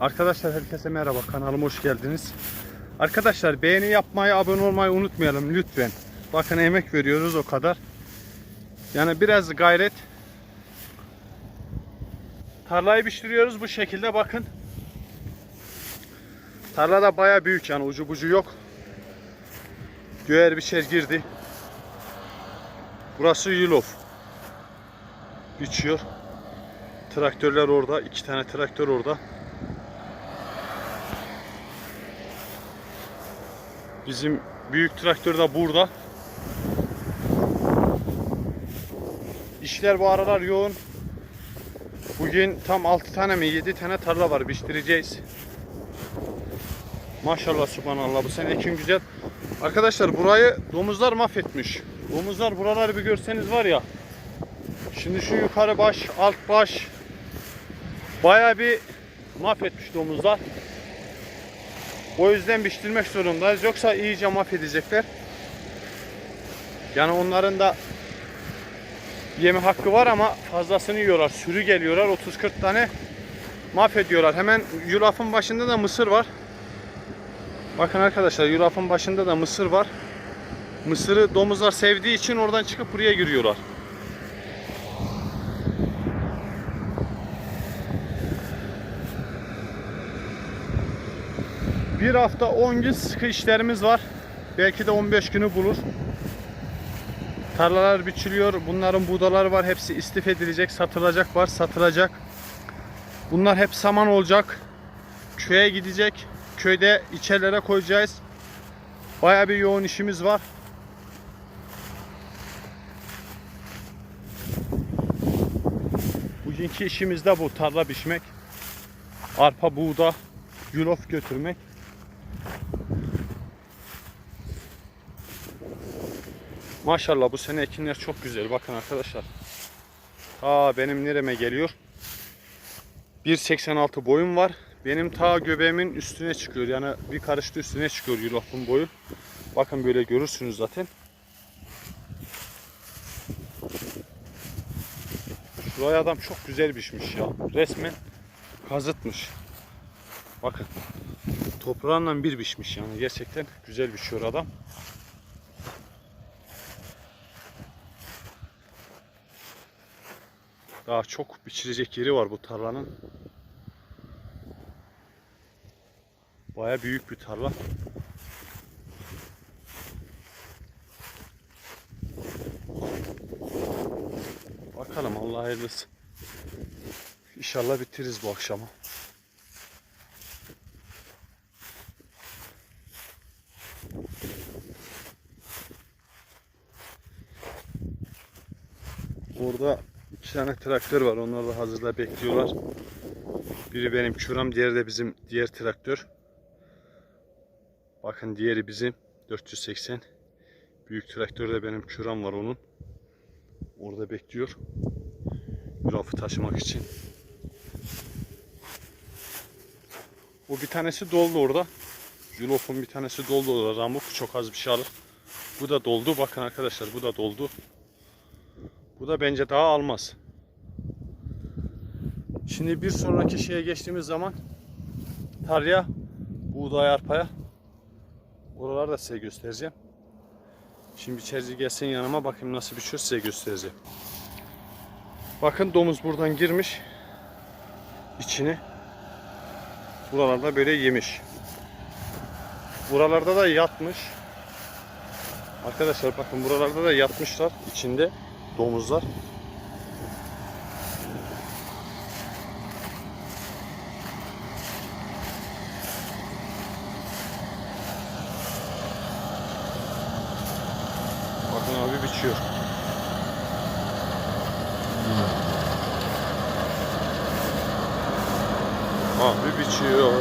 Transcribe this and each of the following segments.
Arkadaşlar herkese merhaba kanalıma hoş geldiniz. Arkadaşlar beğeni yapmayı, abone olmayı unutmayalım lütfen. Bakın emek veriyoruz o kadar. Yani biraz gayret. Tarlayı biçtiriyoruz bu şekilde bakın. Tarla da baya büyük yani ucu bucu yok. Göğer biçer girdi. Burası Yulov. Biçiyor. Traktörler orada. iki tane traktör orada. Bizim büyük traktör de burada. İşler bu aralar yoğun. Bugün tam 6 tane mi 7 tane tarla var biçtireceğiz. Maşallah subhanallah bu sene ekim güzel. Arkadaşlar burayı domuzlar mahvetmiş. Domuzlar buraları bir görseniz var ya. Şimdi şu yukarı baş, alt baş baya bir mahvetmiş domuzlar. O yüzden biçtirmek zorundayız. Yoksa iyice mahvedecekler. Yani onların da yeme hakkı var ama fazlasını yiyorlar. Sürü geliyorlar 30-40 tane mahvediyorlar. Hemen yulafın başında da mısır var. Bakın arkadaşlar yulafın başında da mısır var. Mısırı domuzlar sevdiği için oradan çıkıp buraya giriyorlar. Bir hafta 10 gün sıkı işlerimiz var. Belki de 15 günü bulur. Tarlalar biçiliyor. Bunların buğdaları var. Hepsi istif edilecek, satılacak var, satılacak. Bunlar hep saman olacak. Köye gidecek. Köyde içerilere koyacağız. Baya bir yoğun işimiz var. Bugünkü işimiz de bu. Tarla biçmek. Arpa, buğda, yulaf götürmek. Maşallah bu sene ekinler çok güzel. Bakın arkadaşlar. Ta benim nereme geliyor? 1.86 boyum var. Benim ta göbeğimin üstüne çıkıyor. Yani bir karışta üstüne çıkıyor yulafın boyu. Bakın böyle görürsünüz zaten. Şuraya adam çok güzel biçmiş ya. Resmen kazıtmış. Bakın. Toprağınla bir biçmiş yani. Gerçekten güzel biçiyor adam. Daha çok biçilecek yeri var bu tarlanın. Baya büyük bir tarla. Bakalım Allah hayırlısı. İnşallah bitiririz bu akşama. Orada iki tane traktör var. Onlar da hazırda bekliyorlar. Biri benim küram, diğeri de bizim diğer traktör. Bakın diğeri bizim 480. Büyük traktörde benim küram var onun. Orada bekliyor. Rafı taşımak için. O bir tanesi doldu orada. Julof'un bir tanesi doldu orada. Ramuk çok az bir şey alır. Bu da doldu. Bakın arkadaşlar bu da doldu. Bu da bence daha almaz. Şimdi bir sonraki şeye geçtiğimiz zaman tarya, buğday, arpaya oraları da size göstereceğim. Şimdi içerici gelsin yanıma bakayım nasıl biçiyor size göstereceğim. Bakın domuz buradan girmiş içine. Buralarda böyle yemiş. Buralarda da yatmış. Arkadaşlar bakın buralarda da yatmışlar içinde domuzlar. Bakın abi biçiyor. Abi biçiyor.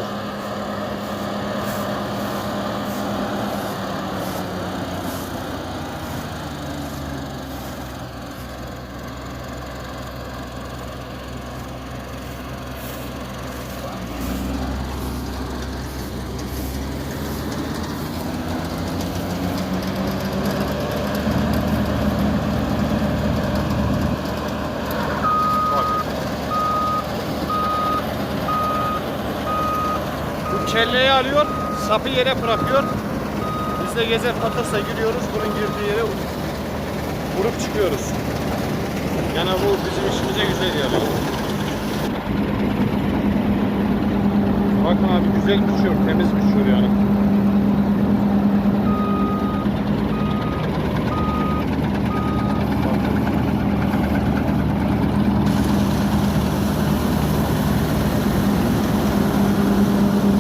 Bak. Kelleyi alıyor, sapı yere bırakıyor. Biz de gezer patasla gidiyoruz, bunun girdiği yere vurup çıkıyoruz. Yani bu bizim işimize güzel yarıyor. Bakın abi güzel biçiyor, temiz biçiyor yani.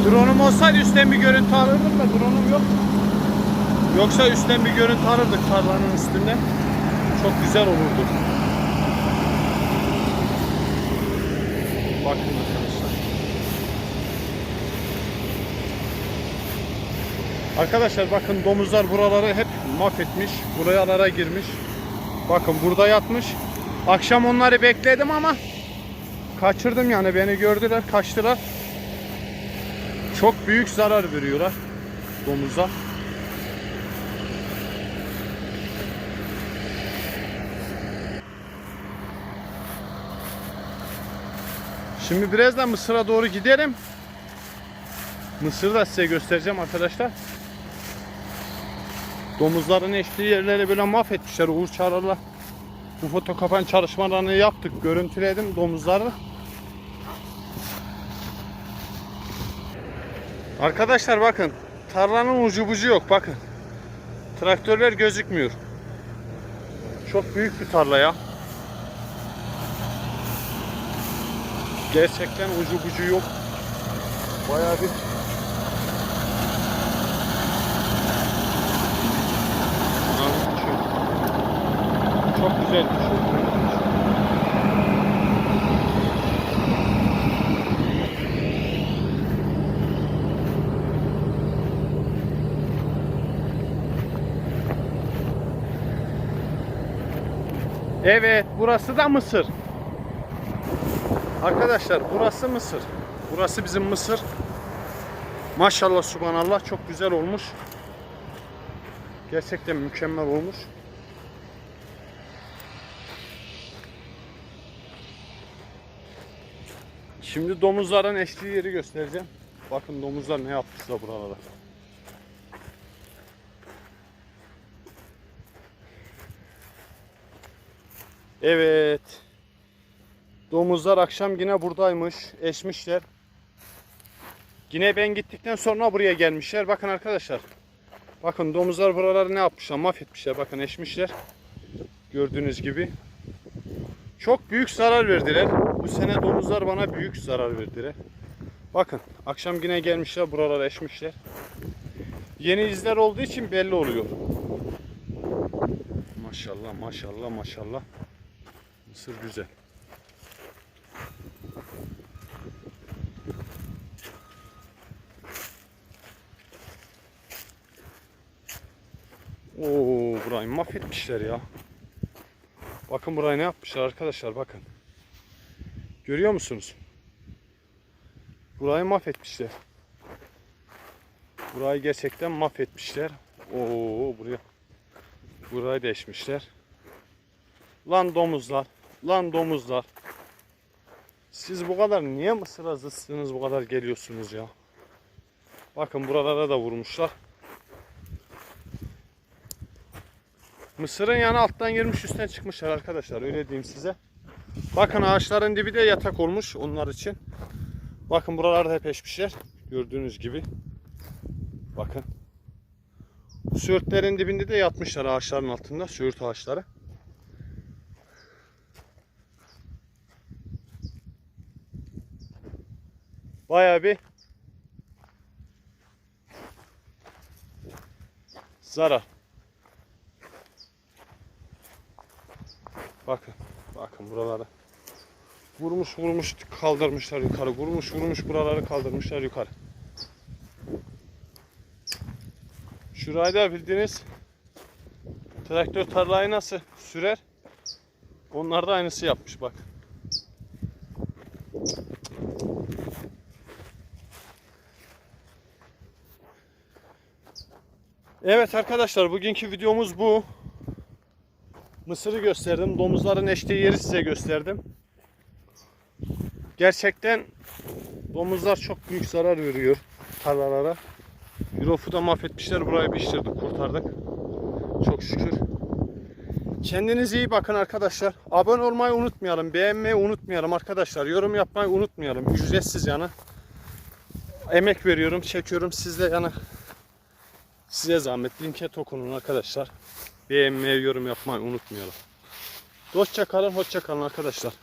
Drone'um olsaydı üstten bir görüntü alırdım da drone'um yok. Yoksa üstten bir görüntü alırdık tarlanın üstünde. Çok güzel olurdu. Bakın arkadaşlar. Arkadaşlar bakın domuzlar buraları hep mahvetmiş. Buralara girmiş. Bakın burada yatmış. Akşam onları bekledim ama kaçırdım yani beni gördüler kaçtılar. Çok büyük zarar veriyorlar domuza. Şimdi birazdan Mısır'a doğru gidelim. Mısır'ı da size göstereceğim arkadaşlar. Domuzların eştiği yerleri böyle mahvetmişler Uğur Çağrı'la. Bu foto kapan çalışmalarını yaptık. Görüntüledim domuzları. Arkadaşlar bakın. Tarlanın ucu bucu yok bakın. Traktörler gözükmüyor. Çok büyük bir tarla ya. Gerçekten ucu bucu yok. Bayağı bir. Çok güzel düşüyor. Evet, burası da Mısır. Arkadaşlar burası Mısır. Burası bizim Mısır. Maşallah subhanallah çok güzel olmuş. Gerçekten mükemmel olmuş. Şimdi domuzların eşliği yeri göstereceğim. Bakın domuzlar ne yapmışlar buralara. Evet. Domuzlar akşam yine buradaymış. Eşmişler. Yine ben gittikten sonra buraya gelmişler. Bakın arkadaşlar. Bakın domuzlar buraları ne yapmışlar? Mahvetmişler. Bakın eşmişler. Gördüğünüz gibi. Çok büyük zarar verdiler. Bu sene domuzlar bana büyük zarar verdiler. Bakın akşam yine gelmişler. Buraları eşmişler. Yeni izler olduğu için belli oluyor. Maşallah maşallah maşallah. Mısır güzel. Oo, burayı mahvetmişler ya. Bakın burayı ne yapmışlar arkadaşlar bakın. Görüyor musunuz? Burayı mahvetmişler. Burayı gerçekten mahvetmişler. Oo buraya burayı deşmişler. Lan domuzlar, lan domuzlar. Siz bu kadar niye mısır zıtsınız bu kadar geliyorsunuz ya? Bakın buralara da vurmuşlar. Mısırın yanı alttan girmiş üstten çıkmışlar arkadaşlar öyle diyeyim size. Bakın ağaçların dibi de yatak olmuş onlar için. Bakın buralarda hep eşmişler. Gördüğünüz gibi. Bakın. Söğütlerin dibinde de yatmışlar ağaçların altında. Söğüt ağaçları. Bayağı bir zarar. Bakın, bakın buraları. Vurmuş vurmuş kaldırmışlar yukarı. Vurmuş vurmuş buraları kaldırmışlar yukarı. Şurayı da bildiğiniz traktör tarlayı nasıl sürer? Onlar da aynısı yapmış bak. Evet arkadaşlar bugünkü videomuz bu. Mısırı gösterdim. Domuzların eştiği yeri size gösterdim. Gerçekten domuzlar çok büyük zarar veriyor. tarlalara. Eurofu mahvetmişler. Burayı biçtirdik, kurtardık. Çok şükür. Kendinize iyi bakın arkadaşlar. Abone olmayı unutmayalım. Beğenmeyi unutmayalım arkadaşlar. Yorum yapmayı unutmayalım. Ücretsiz yani. Emek veriyorum, çekiyorum. Siz de yani size zahmet linke dokunun arkadaşlar. Beğenmeyi, yorum yapmayı unutmayalım. Hoşça kalın, hoşça kalın arkadaşlar.